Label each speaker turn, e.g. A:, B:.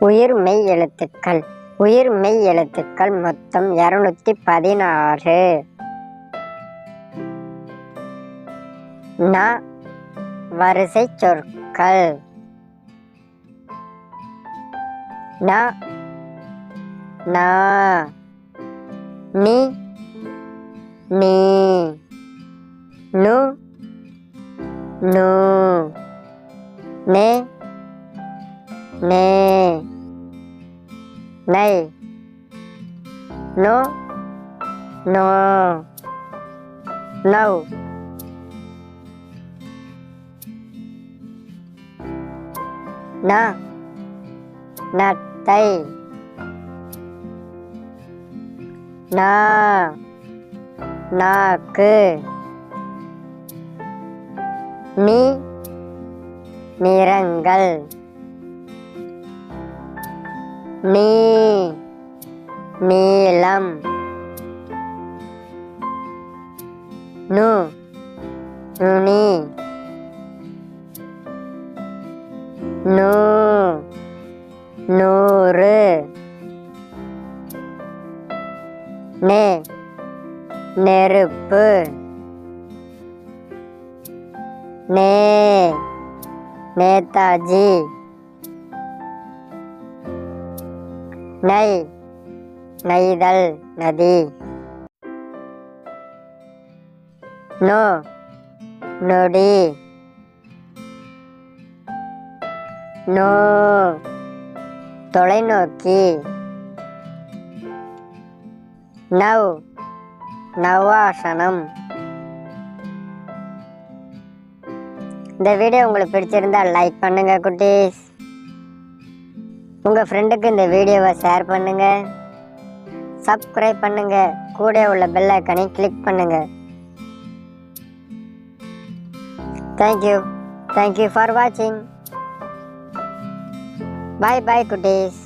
A: உயிர் மெய் எழுத்துக்கள். உயிர் மெய் எழுத்துக்கள் மொத்தம் இருநூத்தி பதினாறு. ந வரிசை சொற்கள். ந நா நீ நு நு நே nè. Này. Nó. No no na na tây na na mi. Răng nirangal நீ நீளம் நு நுனி நூ நூறு நே நெருப்பு நே நேதாஜி நை நெய்தல் நதி. நோ நொடி. நோ தொலைநோக்கி. நவ் நவாசனம். இந்த வீடியோ உங்களுக்கு பிடிச்சிருந்தா லைக் பண்ணுங்க குட்டீஸ். உங்கள் ஃப்ரெண்டுக்கு இந்த வீடியோவை ஷேர் பண்ணுங்கள் சப்ஸ்கிரைப் பண்ணுங்கள் கூட உள்ள பெல் ஐக்கனை கிளிக் பண்ணுங்கள் தேங்க்யூ தேங்க்யூ ஃபார் வாட்சிங் பாய் பாய் குட்டீஸ்.